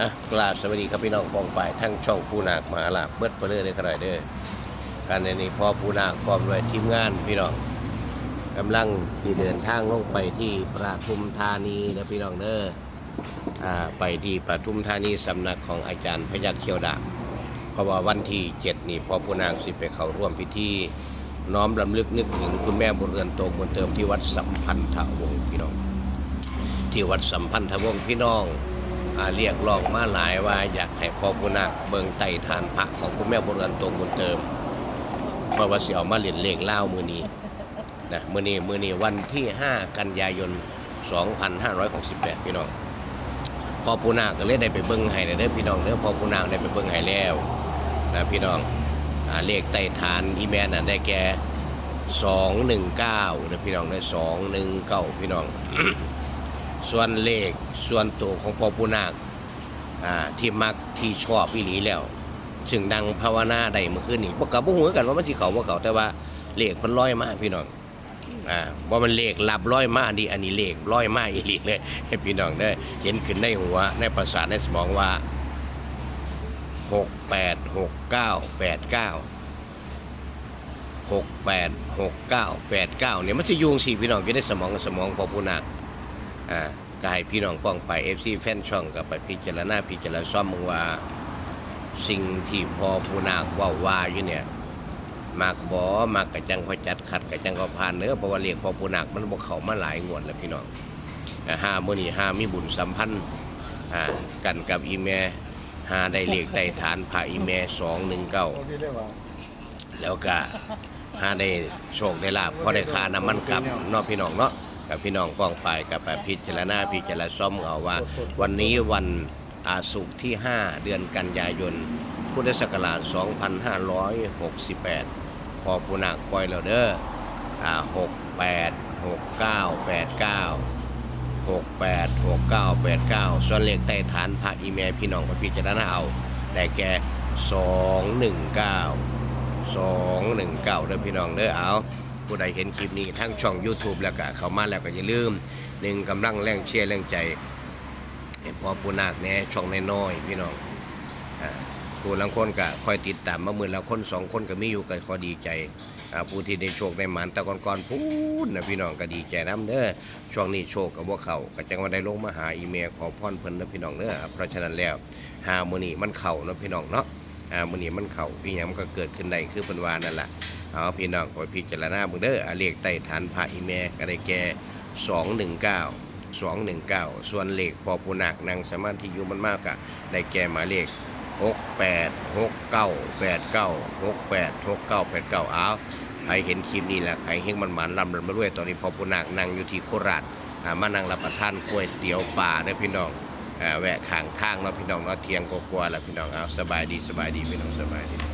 อะกราสวัสดีครับพี่น้องปองไปทั้งช่องปูนาคมาลาเบิดเปลือเลยขนาดเด้อการในนี้พอปูนาคพร้อมด้วยทีมงานพี่น้องกำลังที่เดินทางลงไปที่ปทุมธานีนะพี่น้องเด้ออ่าไปที่ปทุมธานีสำนักของอาจารย์พยัคฆ์เขียวดาบเพราะว่าวันที่เจ็ดนี่พอปูนาคสิไปเข้าร่วมพิธีน้อมรำลึกนึกถึงคุณแม่บุญเรือนโตบุญเติมที่วัดสัมพันธวงศ์พี่น้อง ที่วัดสัมพันธวงศ์พี่น้อง เรียกร้องมาหลายว่าอยากให้พ่อพุนาคเบิงไต่ทานพระของคุณแม่บุรือนโตบุญเติมเพราะว่าเสิเอามาเหรียนเลขเล่ามือนี้นะมือนี้มือนี้วันที่ 5 กันยายน 2568 พี่น้องพ่อปูนาคก็เลยได้ไปเบิ้งให้เด้อพี่น้องเด้อพ่อปูนาคได้ไปเบิ้งให้แล้วนะพี่น้องอเลขไต่ฐานอีแมนน่ะได้แก่219นะพี่น้องได้219พี่น้อง ส่วนเลขส่วนตัวของพ่อปูนาคอ่าที่มักที่ชอบอีหลีแล้ว ซึ่งดังภาวนาได้เมื่อคืนนี้บ่กับบ่ฮู้คือกันว่ามันสิเขาบ่เขาแต่ว่าเลขเพิ่นลอยมากพี่น้องอ่าบ่มันเลขลับลอยมาอันนี้อันนี้เลขลอยมากอีหลีเลยให้พี่น้องได้เห็นขึ้นในหัวในประสาทในสมองว่า68 69 89 68 69 89เนี่ยมันสิยุงสิพี่น้องอยู่ในสมองสมองพอผู้นาค อ่าก็ให้พี่น้องป้องไป FC แฟนช่องก็ไปพิจารณาพิจารณาซ่อมมึงว่าสิ่งที่พอผู้นาคเว่าว่าอยู่เนี่ยมากบอมากกระจังพอจัดขัดกระจังก็ผ่านเนื้อเพราะว่าเรียกพอผู้นาคมันบอกเขามาหลายงวดแล้วพี่น้องอ่าห้ามื่อนี้ห้ามีบุญสัมพันธ์กันกับอีเมห้าได้เลขได้ฐานพระอีเมสองหนึ่งเก้าแล้วก็ห้าได้โชคได้ลาบพอได้ค่าน้ำมันกลับนอกพี่น้องเนาะ กับพี่น้องกองไปกับไปพิจารณาพิจารณาซ่อมเอาว่า วันนี้วันอาสุกที่ 5 เดือนกันยายน พุทธศักราช 2568 พอปุนักปล่อยแล้วเด้ออ่า68 69 89 68 69 89 ส่วนเลขใต้ฐานพระอีเมลพี่น้องไปพิจารณาเอาได้แก่ 219 219เด้อพี่น้องเด้อเอา ผู้ใดเห็นคลิปนี้ทั้งช่อง YouTube แล้วก็เข้ามาแล้วก็อย่าลืมหนึ่งกำลังแรงเชียร์แรงใจพอปูนาคแน่ช่องน้อยๆพี่น้องผู้ลังคนก็คอยติดตามมาหมื่นละคนสองคนก็มีอยู่กันขอดีใจผู้ที่ได้โชคได้หมานแต่ก่อนๆพูดนะพี่น้องก็ดีใจน้ำเด้อช่วงนี้โชคกับพว่าเขาก็จังว่าได้ลงมาหาอีเมลขอพรเพิ่นนะพี่น้องเด้อเพราะฉะนั้นแล้วหามือนี้มันเข่านะพี่น้องเนาะ อ่ามือนี้มันเข่าอีหยังมันก็เกิดขึ้นได้คือเพิ่นว่านั่นแหละเอาพี่น้องไปพิจารณาเบิ่งเด้ออาเลขใต้ฐานพระอีแม่ก็ได้แก่219 219 ส่วนเลขพอปูนักนางสามาธิอยู่มันมากอะได้แก่หมายเลข 68 69 89 68 69 89เอาใครเห็นคลิปนี้แหละใครเฮงมันหมันลำรินมาด้วยตอนนี้พอปูนักนั่งอยู่ที่โคราชอ่ามานั่งรับประทานก๋วยเตี๋ยวป่าเด้อพี่น้อง แวะข้างทางเนาะพี่น้องเนาะเที่ยงกว่าๆแล้วพี่น้องเอาสบายดีสบายดีพี่น้องสบายดี